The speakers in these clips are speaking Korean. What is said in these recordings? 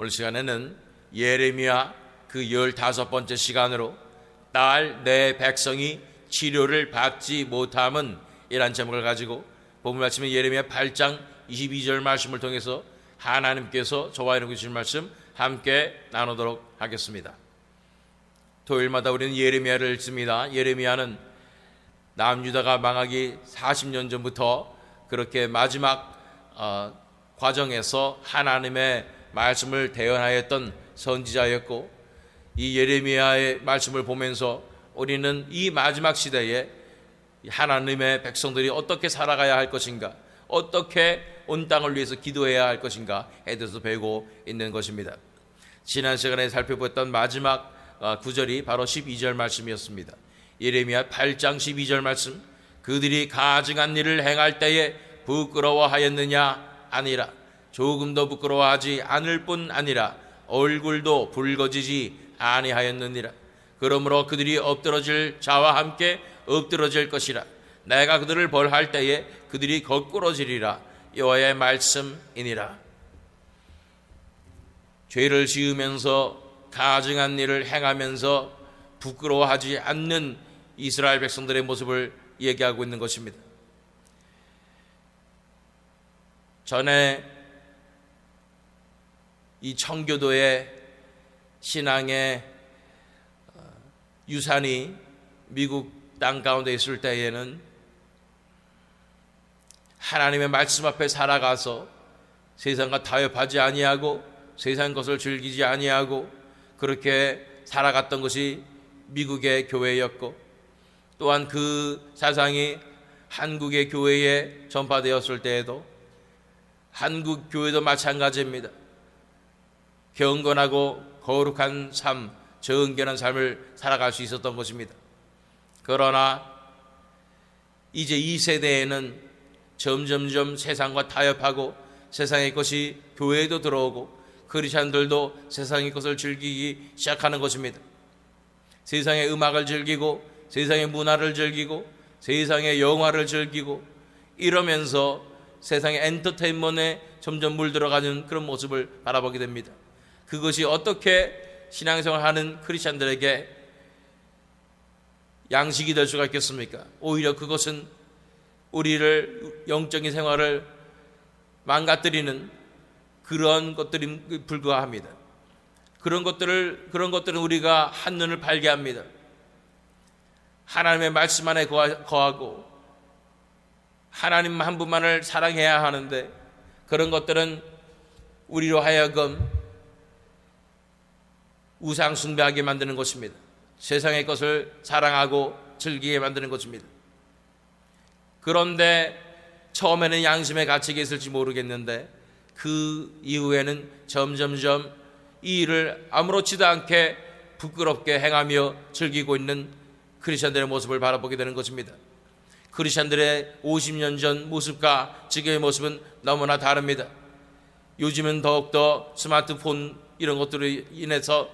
오늘 시간에는 예레미야 그 열다섯 번째 시간으로 딸 내 백성이 치료를 받지 못함은 이란 제목을 가지고 본문 말씀은 예레미야 8장 22절 말씀을 통해서 하나님께서 저와 여러분 주신 말씀 함께 나누도록 하겠습니다. 토요일마다 우리는 예레미야를 읽습니다. 예레미야는 남유다가 망하기 40년 전부터 그렇게 마지막 어, 과정에서 하나님의 말씀을 대언하였던 선지자였고 이 예레미야의 말씀을 보면서 우리는 이 마지막 시대에 하나님의 백성들이 어떻게 살아가야 할 것인가, 어떻게 온 땅을 위해서 기도해야 할 것인가에 대해서 배우고 있는 것입니다. 지난 시간에 살펴봤던 마지막 어, 구절이 바로 12절 말씀이었습니다. 예레미야 8장 12절 말씀 그들이 가증한 일을 행할 때에 부끄러워하였느냐 아니라 조금도 부끄러워하지 않을 뿐 아니라 얼굴도 붉어지지 아니하였느니라. 그러므로 그들이 엎드러질 자와 함께 엎드러질 것이라. 내가 그들을 벌할 때에 그들이 거꾸러지리라. 여호와의 말씀이니라. 죄를 지으면서 가증한 일을 행하면서 부끄러워하지 않는 이스라엘 백성들의 모습을 얘기하고 있는 것입니다. 전에 이 청교도의 신앙의 어, 유산이 미국 땅 가운데 있을 때에는 하나님의 말씀 앞에 살아가서 세상과 타협하지 아니하고 세상 것을 즐기지 아니하고 그렇게 살아갔던 것이 미국의 교회였고 또한 그 사상이 한국의 교회에 전파되었을 때에도 한국 교회도 마찬가지입니다. 경건하고 거룩한 삶, 정결한 삶을 살아갈 수 있었던 것입니다. 그러나 이제 이 세대에는 점점점 세상과 타협하고 세상의 것이 교회에도 들어오고 크리스천들도 세상의 것을 즐기기 시작하는 것입니다. 세상의 음악을 즐기고 세상의 문화를 즐기고 세상의 영화를 즐기고 이러면서 세상의 엔터테인먼트에 점점 물들어가는 그런 모습을 바라보게 됩니다. 그것이 어떻게 신앙생활 하는 크리스천들에게 양식이 될 수가 있겠습니까? 오히려 그것은 우리를 영적인 생활을 망가뜨리는 그런 것들이 불과합니다. 그런 것들을 그런 것들은 우리가 한 눈을 팔게 합니다. 하나님의 말씀 안에 거하고 하나님 한 분만을 사랑해야 하는데 그런 것들은 우리로 하여금 우상 숭배하게 만드는 것입니다. 세상의 것을 사랑하고 즐기게 만드는 것입니다. 그런데 처음에는 양심의 가치가 있을지 모르겠는데 그 이후에는 점점점 이 일을 아무렇지도 않게 부끄럽게 행하며 즐기고 있는 크리스천들의 모습을 바라보게 되는 것입니다. 크리스천들의 50년 전 모습과 지금의 모습은 너무나 다릅니다. 요즘은 더욱더 스마트폰 이런 것들로 인해서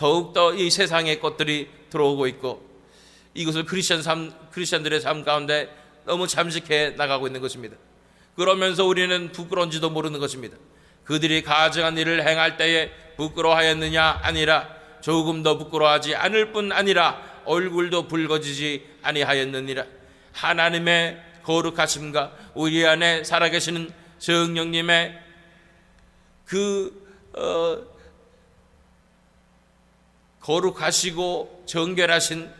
더욱더 이 세상의 것들이 들어오고 있고 이것을 크리스천 삶, 크리스천들의 삶 가운데 너무 잠식해 나가고 있는 것입니다. 그러면서 우리는 부끄러운지도 모르는 것입니다. 그들이 가증한 일을 행할 때에 부끄러워하였느냐 아니라 조금 더 부끄러워하지 않을 뿐 아니라 얼굴도 붉어지지 아니하였느니라 하나님의 거룩하심과 우리 안에 살아계시는 성령님의 그 어, 거룩하시고 정결하신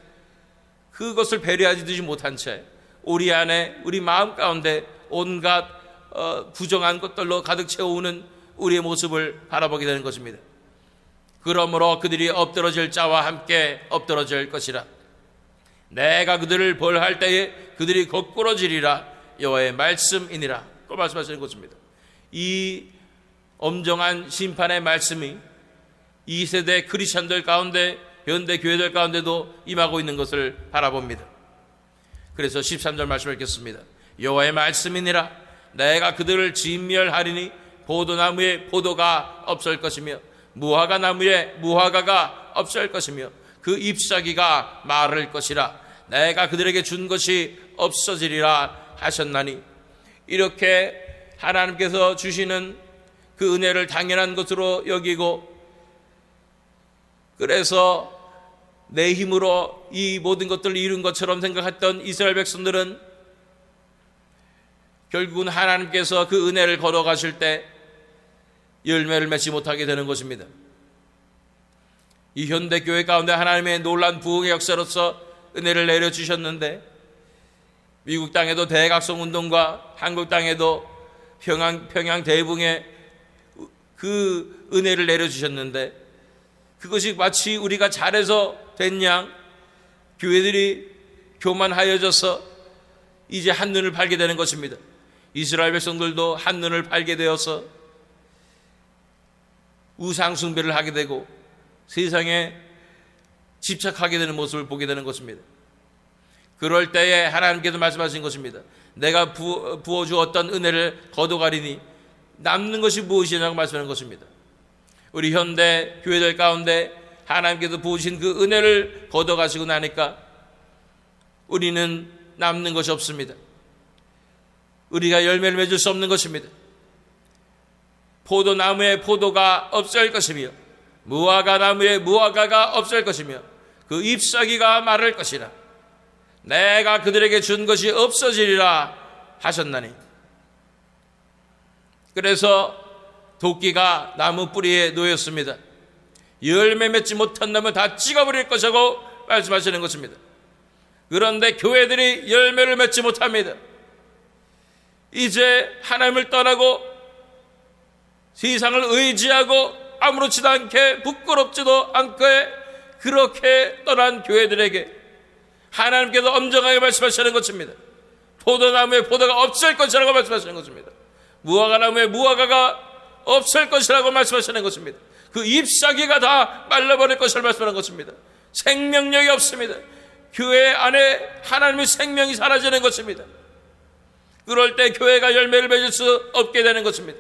그것을 배려하지 못한 채 우리 안에 우리 마음 가운데 온갖 어, 부정한 것들로 가득 채우는 우리의 모습을 바라보게 되는 것입니다. 그러므로 그들이 엎드러질 자와 함께 엎드러질 것이라. 내가 그들을 벌할 때에 그들이 거꾸러지리라 여호와의 말씀이니라. 또 말씀하시는 것입니다. 이 엄정한 심판의 말씀이 이 세대 크리스천들 가운데 현대 교회들 가운데도 임하고 있는 것을 바라봅니다. 그래서 13절 말씀을 읽겠습니다. 여호와의 말씀이니라 내가 그들을 진멸하리니 포도나무에 포도가 없을 것이며 무화과 나무에 무화과가 없을 것이며 그 잎사귀가 마를 것이라 내가 그들에게 준 것이 없어지리라 하셨나니 이렇게 하나님께서 주시는 그 은혜를 당연한 것으로 여기고 그래서 내 힘으로 이 모든 것들을 이룬 것처럼 생각했던 이스라엘 백성들은 결국은 하나님께서 그 은혜를 걸어가실 때 열매를 맺지 못하게 되는 것입니다. 이 현대 교회 가운데 하나님의 놀란 부흥의 역사로서 은혜를 내려 주셨는데 미국 땅에도 대각성 운동과 한국 땅에도 평양 평양 대붕의 그 은혜를 내려 주셨는데 그것이 마치 우리가 잘해서 된양 교회들이 교만하여져서 이제 한눈을 팔게 되는 것입니다. 이스라엘 백성들도 한눈을 팔게 되어서 우상 숭배를 하게 되고 세상에 집착하게 되는 모습을 보게 되는 것입니다. 그럴 때에 하나님께서 말씀하신 것입니다. 내가 부, 부어 주었던 은혜를 거둬가리니 남는 것이 무엇이냐고 말씀하는 것입니다. 우리 현대 교회들 가운데 하나님께서 부으신 그 은혜를 걷어가시고 나니까 우리는 남는 것이 없습니다. 우리가 열매를 맺을 수 없는 것입니다. 포도나무에 포도가 없을 것이며 무화과 나무에 무화과가 없을 것이며 그 잎사귀가 마를 것이라 내가 그들에게 준 것이 없어지리라 하셨나니 그래서 도끼가 나무 뿌리에 놓였습니다. 열매 맺지 못한 나무 다 찍어버릴 것이라고 말씀하시는 것입니다. 그런데 교회들이 열매를 맺지 못합니다. 이제 하나님을 떠나고 세상을 의지하고 아무렇지도 않게 부끄럽지도 않게 그렇게 떠난 교회들에게 하나님께서 엄정하게 말씀하시는 것입니다. 포도나무에 포도가 없을 것이라고 말씀하시는 것입니다. 무화과 나무에 무화과가 없을 것이라고 말씀하시는 것입니다. 그 잎사귀가 다 말라버릴 것을 말씀하는 것입니다. 생명력이 없습니다. 교회 안에 하나님의 생명이 사라지는 것입니다. 그럴 때 교회가 열매를 맺을 수 없게 되는 것입니다.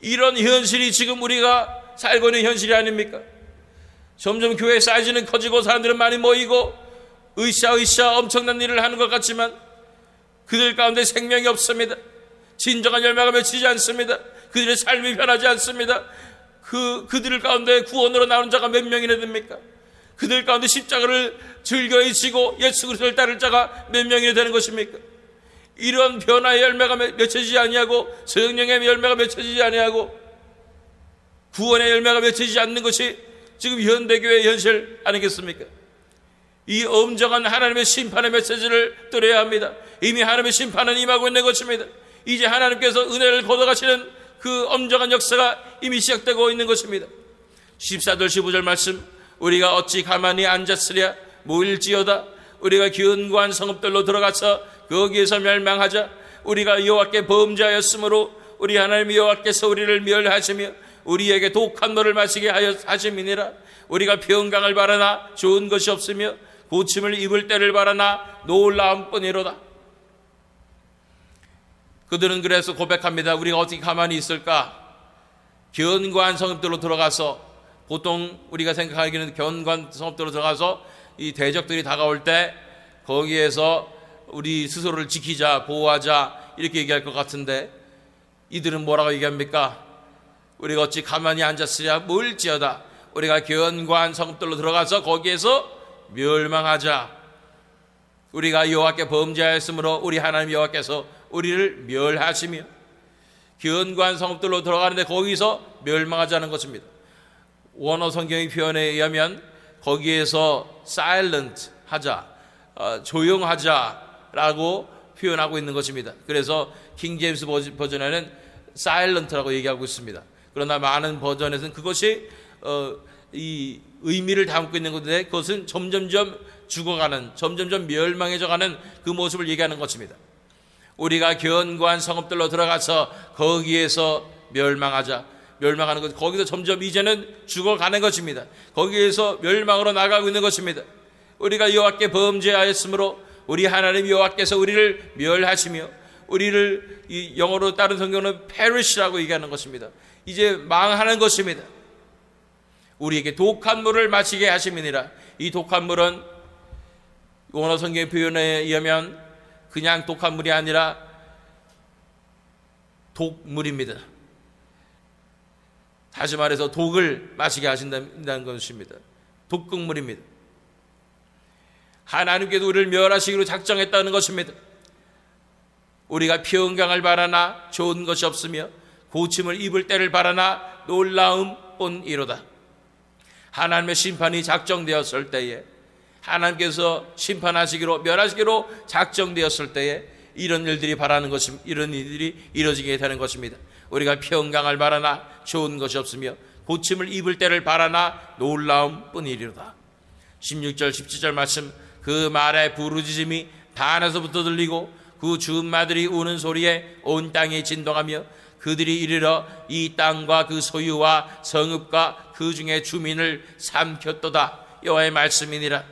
이런 현실이 지금 우리가 살고 있는 현실이 아닙니까? 점점 교회 사이즈는 커지고 사람들은 많이 모이고 으쌰으쌰 엄청난 일을 하는 것 같지만 그들 가운데 생명이 없습니다. 진정한 열매가 맺히지 않습니다. 그들의 삶이 변하지 않습니다. 그, 그들 가운데 구원으로 나오는 자가 몇 명이나 됩니까? 그들 가운데 십자가를 즐거이 지고 예수 그리스도를 따를 자가 몇 명이나 되는 것입니까? 이런 변화의 열매가 맺혀지지 아니하고 성령의 열매가 맺혀지지 아니하고 구원의 열매가 맺혀지지 않는 것이 지금 현대교회의 현실 아니겠습니까? 이 엄정한 하나님의 심판의 메시지를 들어야 합니다. 이미 하나님의 심판은 임하고 있는 것입니다. 이제 하나님께서 은혜를 걷어가시는 그 엄정한 역사가 이미 시작되고 있는 것입니다. 14절 15절 말씀. 우리가 어찌 가만히 앉았으랴? 모일지어다. 우리가 견고한 성읍들로 들어가서 거기에서 멸망하자. 우리가 여호와께 범죄하였으므로 우리 하나님 여호와께서 우리를 멸하시며 우리에게 독한 물을 마시게 하여 하심이니라. 우리가 평강을 바라나 좋은 것이 없으며 고침을 입을 때를 바라나 놀라움뿐이로다 그들은 그래서 고백합니다. 우리가 어떻게 가만히 있을까? 견고한 성읍들로 들어가서 보통 우리가 생각하기는 견고한 성읍들로 들어가서 이 대적들이 다가올 때 거기에서 우리 스스로를 지키자, 보호하자 이렇게 얘기할 것 같은데 이들은 뭐라고 얘기합니까? 우리가 어찌 가만히 앉았으랴 뭘지어다 우리가 견고한 성읍들로 들어가서 거기에서 멸망하자. 우리가 여호와께 범죄하였으므로 우리 하나님 여호와께서 우리를 멸하시며 견고한 성읍들로 들어가는데 거기서 멸망하자는 것입니다. 원어 성경의 표현에 의하면 거기에서 silent 하자, 어, 조용하자라고 표현하고 있는 것입니다. 그래서 킹 제임스 버전에는 silent라고 얘기하고 있습니다. 그러나 많은 버전에서는 그것이 어, 이 의미를 담고 있는 것인데 그것은 점점점 죽어가는, 점점점 멸망해져가는 그 모습을 얘기하는 것입니다. 우리가 견고한 성읍들로 들어가서 거기에서 멸망하자. 멸망하는 것, 거기서 점점 이제는 죽어가는 것입니다. 거기에서 멸망으로 나가고 있는 것입니다. 우리가 여호와께 범죄하였으므로 우리 하나님 여호와께서 우리를 멸하시며 우리를 이 영어로 다른 성경은 perish라고 얘기하는 것입니다. 이제 망하는 것입니다. 우리에게 독한 물을 마시게 하심이니라. 이 독한 물은 원어 성경의 표현에 의하면 그냥 독한 물이 아니라 독물입니다. 다시 말해서 독을 마시게 하신다는 것입니다. 독극물입니다. 하나님께도 우리를 멸하시기로 작정했다는 것입니다. 우리가 평강을 바라나 좋은 것이 없으며 고침을 입을 때를 바라나 놀라움 뿐이로다. 하나님의 심판이 작정되었을 때에 하나님께서 심판하시기로 멸하시기로 작정되었을 때에 이런 일들이 바라는 것임 이런 일들이 이루어지게 되는 것입니다. 우리가 평강을 바라나 좋은 것이 없으며 고침을 입을 때를 바라나 놀라움 뿐이리로다. 16절 17절 말씀 그 말의 부르짖음이 단에서부터 들리고 그 주마들이 우는 소리에 온 땅이 진동하며 그들이 이르러 이 땅과 그 소유와 성읍과 그 중에 주민을 삼켰도다 여호와의 말씀이니라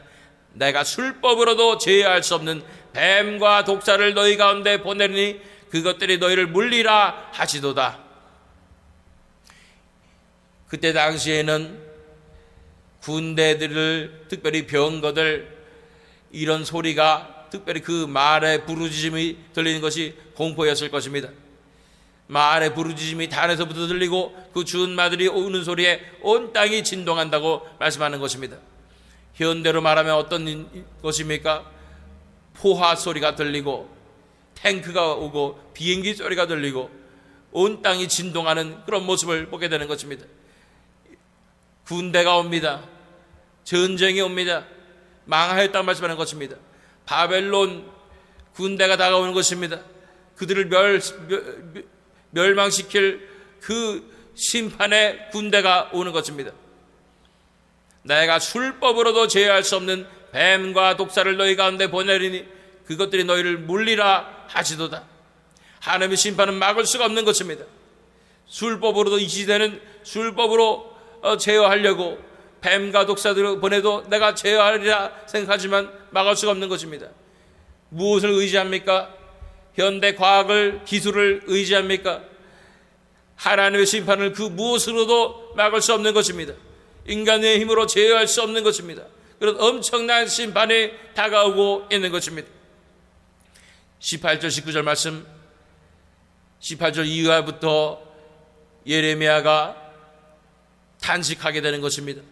내가 술법으로도 제어할 수 없는 뱀과 독사를 너희 가운데 보내니 그것들이 너희를 물리라 하시도다 그때 당시에는 군대들을 특별히 병거들 이런 소리가 특별히 그 말의 부르짖음이 들리는 것이 공포였을 것입니다. 말의 부르짖음이 단에서부터 들리고 그 준마들이 오는 소리에 온 땅이 진동한다고 말씀하는 것입니다. 현대로 말하면 어떤 것입니까? 포화 소리가 들리고 탱크가 오고 비행기 소리가 들리고 온 땅이 진동하는 그런 모습을 보게 되는 것입니다. 군대가 옵니다. 전쟁이 옵니다. 망하였다 말씀하는 것입니다. 바벨론 군대가 다가오는 것입니다. 그들을 멸, 멸, 멸망시킬 그 심판의 군대가 오는 것입니다. 내가 술법으로도 제어할 수 없는 뱀과 독사를 너희 가운데 보내리니 그것들이 너희를 물리라 하시도다. 하나님의 심판은 막을 수가 없는 것입니다. 술법으로도 이 시대는 술법으로 어, 제어하려고 뱀과 독사들을 보내도 내가 제어하리라 생각하지만 막을 수가 없는 것입니다. 무엇을 의지합니까? 현대 과학을 기술을 의지합니까? 하나님의 심판을 그 무엇으로도 막을 수 없는 것입니다. 인간의 힘으로 제어할 수 없는 것입니다. 그런 엄청난 심판이 다가오고 있는 것입니다. 18절 19절 말씀 18절 이하부터 예레미야가 탄식하게 되는 것입니다.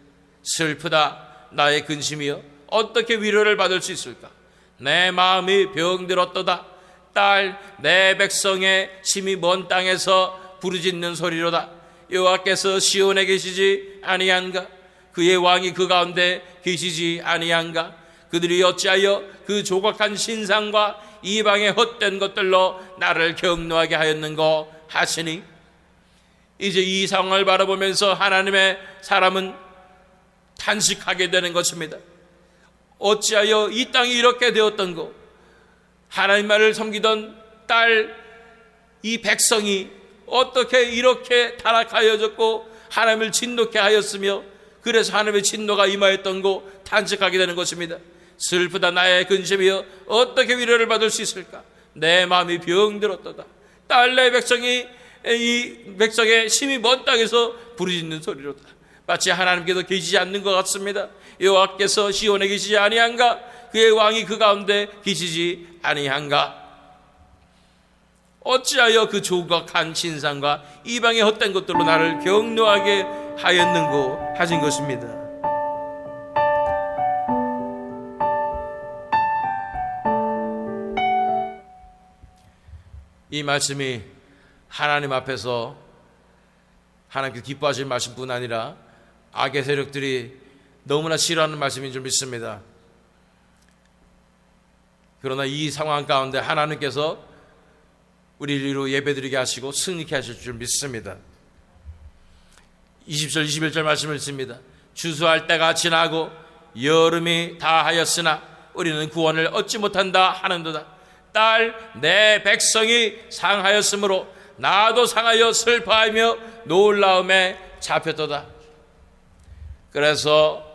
슬프다 나의 근심이여 어떻게 위로를 받을 수 있을까? 내 마음이 병들었도다. 딸 내 백성의 심히 먼 땅에서 부르짖는 소리로다. 여호와께서 시온에 계시지 아니한가? 그의 왕이 그 가운데 계시지 아니한가? 그들이 어찌하여 그 조각한 신상과 이방의 헛된 것들로 나를 경노하게 하였는고 하시니 이제 이 상황을 바라보면서 하나님의 사람은 탄식하게 되는 것입니다. 어찌하여 이 땅이 이렇게 되었던고 하나님 말을 섬기던 딸 이 백성이 어떻게 이렇게 타락하여졌고 하나님을 진노케 하였으며 그래서 하나님의 진노가 임하였던 고 탄식하게 되는 것입니다. 슬프다 나의 근심이여 어떻게 위로를 받을 수 있을까? 내 마음이 병들었도다. 딸내 백성이 이 백성의 심히 먼 땅에서 부르짖는 소리로다. 마치 하나님께서 계시지 않는 것 같습니다. 여호와께서 시온에 계시지 아니한가? 그의 왕이 그 가운데 계시지 아니한가? 어찌하여 그 조각한 신상과 이방의 헛된 것들로 나를 경노하게 하였는고 하신 것입니다. 이 말씀이 하나님 앞에서 하나님께 기뻐하실 말씀뿐 아니라 악의 세력들이 너무나 싫어하는 말씀인 줄 믿습니다. 그러나 이 상황 가운데 하나님께서 우리로 예배드리게 하시고 승리케 하실 줄 믿습니다. 20절 21절 말씀을 읽습니다. 주수할 때가 지나고 여름이 다하였으나 우리는 구원을 얻지 못한다 하는도다. 딸 내 백성이 상하였으므로 나도 상하여 슬퍼하며 놀라움에 잡혔도다. 그래서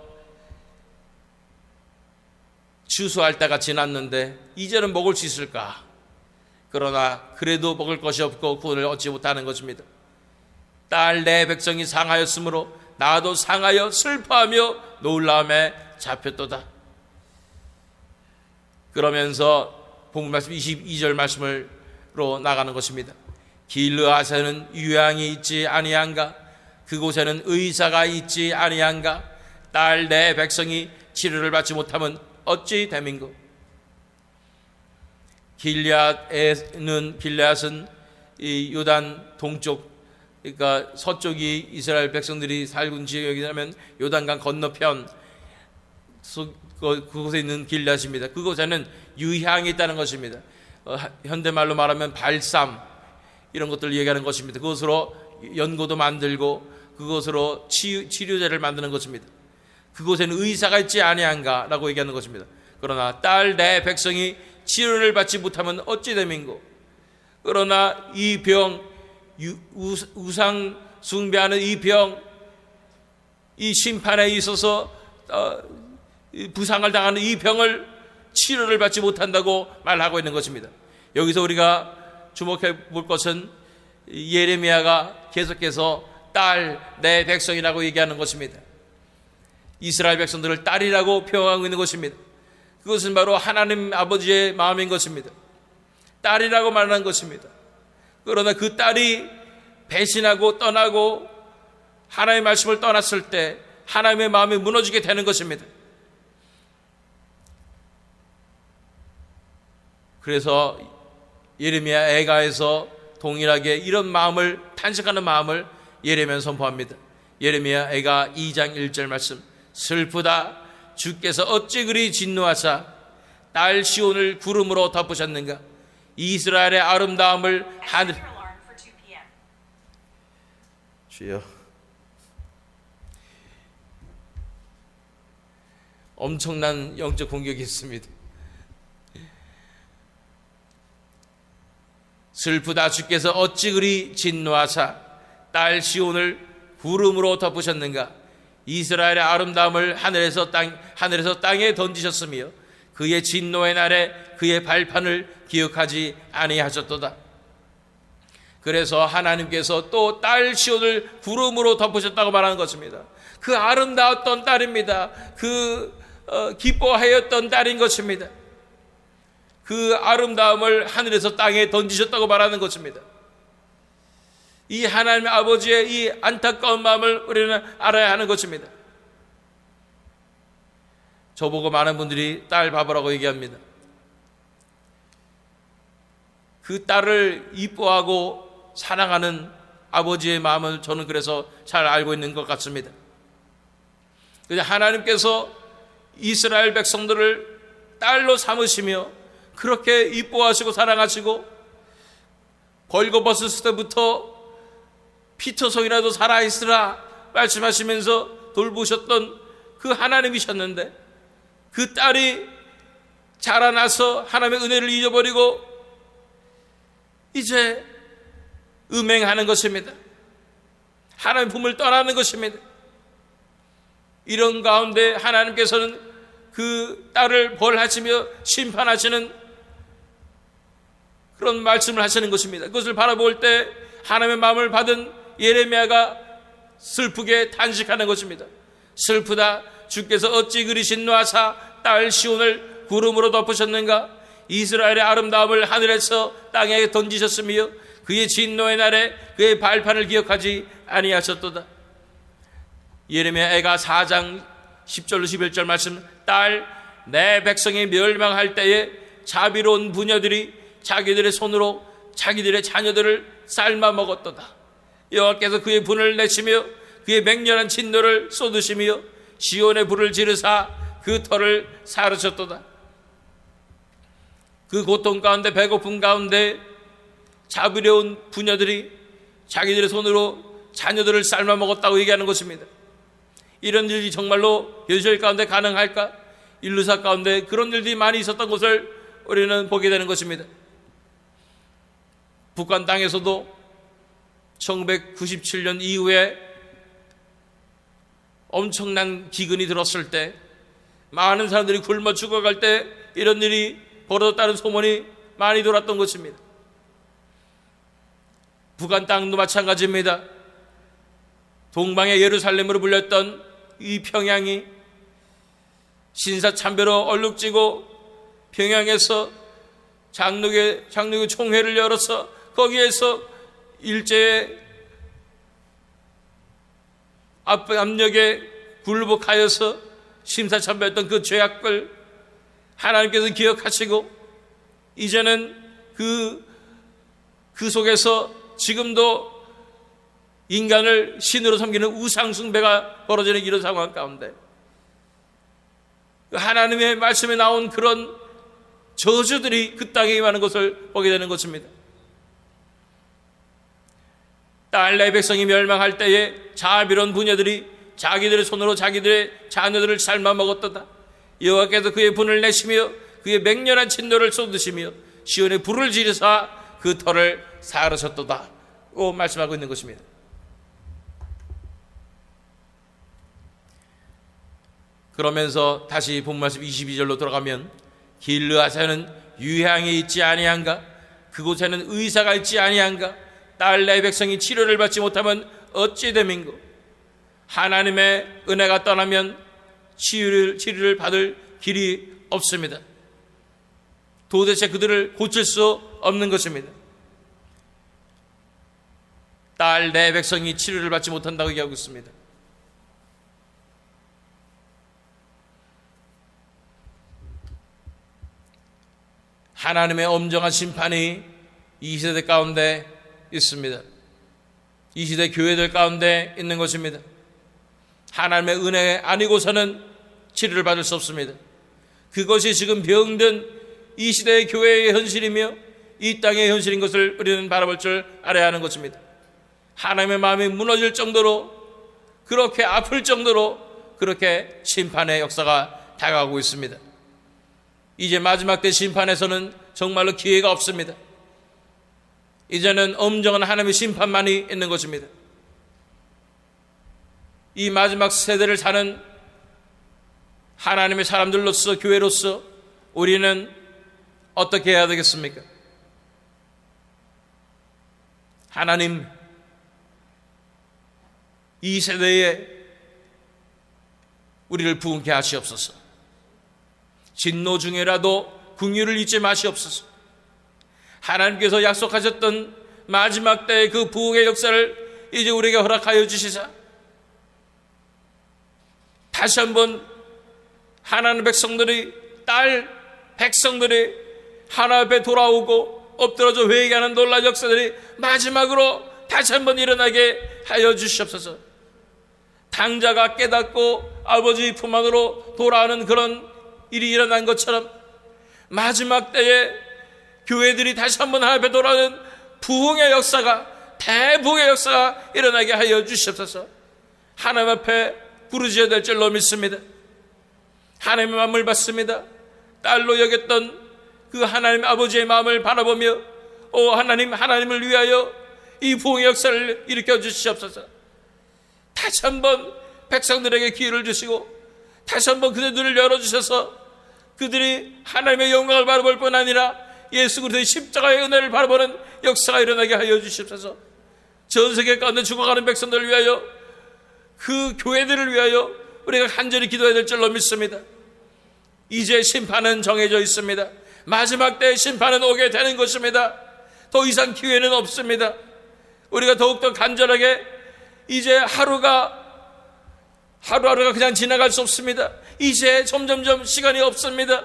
추수할 때가 지났는데 이제는 먹을 수 있을까? 그러나 그래도 먹을 것이 없고 구원을 얻지 못하는 것입니다. 딸 내 백성이 상하였으므로 나도 상하여 슬퍼하며 놀라움에 잡혔도다. 그러면서 본문 말씀 22절 말씀으로 나가는 것입니다. 길르앗에는 유향이 있지 아니한가 그곳에는 의사가 있지 아니한가 딸 내 백성이 치료를 받지 못하면 어찌 됨인고 길리앗에는 길리앗은 이 요단 동쪽 그러니까 서쪽이 이스라엘 백성들이 살고 지역이라면 요단강 건너편 소- 그- 그곳에 있는 길리앗입니다. 그곳에는 유향이 있다는 것입니다. 어, 하- 현대말로 말하면 발삼 이런 것들 얘기하는 것입니다. 그것으로 연고도 만들고 그것으로 치, 치료제를 만드는 것입니다. 그곳에는 의사가 있지 아니한가라고 얘기하는 것입니다. 그러나 딸 내 백성이 치료를 받지 못하면 어찌 됨인고? 그러나 이 병, 우상 숭배하는 이 병, 이 심판에 있어서 어, 이 부상을 당하는 이 병을 치료를 받지 못한다고 말하고 있는 것입니다. 여기서 우리가 주목해 볼 것은 예레미야가 계속해서 딸, 내 백성이라고 얘기하는 것입니다. 이스라엘 백성들을 딸이라고 표현하고 있는 것입니다. 그것은 바로 하나님 아버지의 마음인 것입니다. 딸이라고 말하는 것입니다. 그러나 그 딸이 배신하고 떠나고 하나님의 말씀을 떠났을 때 하나님의 마음이 무너지게 되는 것입니다. 그래서 예레미야 애가에서 동일하게 이런 마음을 탄식하는 마음을 예레미야 선포합니다. 예레미야 애가 2장 1절 말씀 슬프다 주께서 어찌 그리 진노하사 딸 시온을 구름으로 덮으셨는가 이스라엘의 아름다움을 하늘 Extra alarm for 2 p.m. 주여 엄청난 영적 공격이 있습니다. 슬프다 주께서 어찌 그리 진노하사 딸 시온을 구름으로 덮으셨는가 이스라엘의 아름다움을 하늘에서 땅 하늘에서 땅에 던지셨으며 그의 진노의 날에 그의 발판을 기억하지 아니하셨도다. 그래서 하나님께서 또 딸 시온을 구름으로 덮으셨다고 말하는 것입니다. 그 아름다웠던 딸입니다. 그 어, 기뻐하였던 딸인 것입니다. 그 아름다움을 하늘에서 땅에 던지셨다고 말하는 것입니다. 이 하나님 아버지의 이 안타까운 마음을 우리는 알아야 하는 것입니다. 저보고 많은 분들이 딸 바보라고 얘기합니다. 그 딸을 이뻐하고 사랑하는 아버지의 마음을 저는 그래서 잘 알고 있는 것 같습니다. 근데 하나님께서 이스라엘 백성들을 딸로 삼으시며 그렇게 이뻐하시고 사랑하시고 벌거벗을 때부터 피처성이라도 살아있으라 말씀하시면서 돌보셨던 그 하나님이셨는데 그 딸이 자라나서 하나님의 은혜를 잊어버리고 이제 음행하는 것입니다. 하나님 품을 떠나는 것입니다. 이런 가운데 하나님께서는 그 딸을 벌하시며 심판하시는 그런 말씀을 하시는 것입니다. 그것을 바라볼 때 하나님의 마음을 받은 예레미야가 슬프게 탄식하는 것입니다. 슬프다 주께서 어찌 그리 진노하사 딸 시온을 구름으로 덮으셨는가 이스라엘의 아름다움을 하늘에서 땅에 던지셨으며 그의 진노의 날에 그의 발판을 기억하지 아니하셨도다. 예레미야 애가 4장 10절로 11절 말씀 딸 내 백성이 멸망할 때에 자비로운 부녀들이 자기들의 손으로 자기들의 자녀들을 삶아 먹었도다. 여호와께서 그의 분을 내시며 그의 맹렬한 진노를 쏟으시며 시온의 불을 지르사 그 터를 사르셨도다. 그 고통 가운데 배고픔 가운데 자비로운 부녀들이 자기들의 손으로 자녀들을 삶아 먹었다고 얘기하는 것입니다. 이런 일이 정말로 현실 가운데 가능할까? 인류사 가운데 그런 일들이 많이 있었던 것을 우리는 보게 되는 것입니다. 북한 땅에서도 1997년 이후에 엄청난 기근이 들었을 때 많은 사람들이 굶어 죽어갈 때 이런 일이 벌어졌다는 소문이 많이 돌았던 것입니다. 북한 땅도 마찬가지입니다. 동방의 예루살렘으로 불렸던 이 평양이 신사참배로 얼룩지고 평양에서 장로교 장로교 총회를 열어서 거기에서 일제의 압- 압력에 굴복하여서 심사참배했던 그 죄악을 하나님께서 기억하시고 이제는 그, 그 속에서 지금도 인간을 신으로 섬기는 우상숭배가 벌어지는 이런 상황 가운데 하나님의 말씀에 나온 그런 저주들이 그 땅에 임하는 것을 보게 되는 것입니다. 딸내 백성이 멸망할 때에 자비로운 부녀들이 자기들의 손으로 자기들의 자녀들을 삶아 먹었도다. 여호와께서 그의 분을 내시며 그의 맹렬한 진노를 쏟으시며 시온에 불을 지르사 그 터를 사르셨도다. 고 말씀하고 있는 것입니다. 그러면서 다시 본 말씀 22절로 돌아가면 길르앗에는 유향이 있지 아니한가 그곳에는 의사가 있지 아니한가 딸내 백성이 치료를 받지 못하면 어찌 됨인고 하나님의 은혜가 떠나면 치유를, 치료를 받을 길이 없습니다. 도대체 그들을 고칠 수 없는 것입니다. 딸 내 백성이 치료를 받지 못한다고 얘기하고 있습니다. 하나님의 엄정한 심판이 이 시대 가운데 있습니다. 이 시대 교회들 가운데 있는 것입니다. 하나님의 은혜 아니고서는 치료를 받을 수 없습니다. 그것이 지금 병든 이 시대의 교회의 현실이며 이 땅의 현실인 것을 우리는 바라볼 줄 알아야 하는 것입니다. 하나님의 마음이 무너질 정도로 그렇게 아플 정도로 그렇게 심판의 역사가 다가오고 있습니다. 이제 마지막 때 심판에서는 정말로 기회가 없습니다. 이제는 엄정한 하나님의 심판만이 있는 것입니다. 이 마지막 세대를 사는 하나님의 사람들로서 교회로서 우리는 어떻게 해야 되겠습니까? 하나님 이 세대에 우리를 부흥케 하시옵소서. 진노 중에라도 궁유를 잊지 마시옵소서. 하나님께서 약속하셨던 마지막 때의 그 부흥의 역사를 이제 우리에게 허락하여 주시사 다시 한번 하나님 백성들이 딸 백성들이 하나 앞에 돌아오고 엎드러져 회개하는 놀라운 역사들이 마지막으로 다시 한번 일어나게 하여 주시옵소서. 당자가 깨닫고 아버지 품 안으로 돌아오는 그런 일이 일어난 것처럼 마지막 때에 교회들이 다시 한번 앞에 돌아오는 부흥의 역사가 대부흥의 역사가 일어나게 하여 주시옵소서. 하나님 앞에 부르짖어야 될 줄로 믿습니다. 하나님의 마음을 받습니다. 딸로 여겼던 그 하나님 아버지의 마음을 바라보며 오 하나님 하나님을 위하여 이 부흥의 역사를 일으켜 주시옵소서. 다시 한번 백성들에게 기회를 주시고 다시 한번 그들의 눈을 열어 주셔서 그들이 하나님의 영광을 바라볼 뿐 아니라 예수 그리스도의 십자가의 은혜를 바라보는 역사가 일어나게 하여 주시옵소서. 전 세계 가운데 죽어가는 백성들을 위하여 그 교회들을 위하여 우리가 간절히 기도해야 될 줄로 믿습니다. 이제 심판은 정해져 있습니다. 마지막 때 심판은 오게 되는 것입니다. 더 이상 기회는 없습니다. 우리가 더욱더 간절하게 이제 하루가 하루하루가 그냥 지나갈 수 없습니다. 이제 점점점 시간이 없습니다.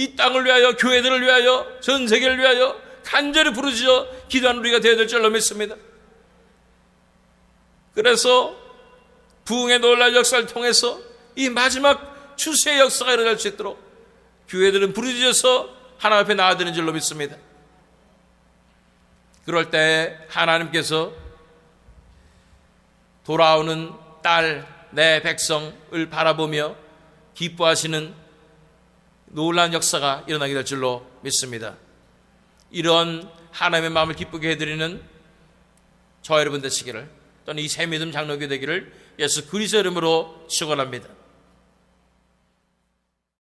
이 땅을 위하여 교회들을 위하여 전 세계를 위하여 간절히 부르짖어 기도하는 우리가 되어야 될 줄로 믿습니다. 그래서 부흥의 놀라운 역사를 통해서 이 마지막 추수의 역사가 일어날 수 있도록 교회들은 부르짖어서 하나님 앞에 나아드는 줄로 믿습니다. 그럴 때 하나님께서 돌아오는 딸 내 백성을 바라보며 기뻐하시는 놀라운 역사가 일어나게 될 줄로 믿습니다. 이런 하나님의 마음을 기쁘게 해드리는 저 여러분 되시기를 또는 이 새 믿음 장로교 되기를 예수 그리스도 이름으로 축원합니다.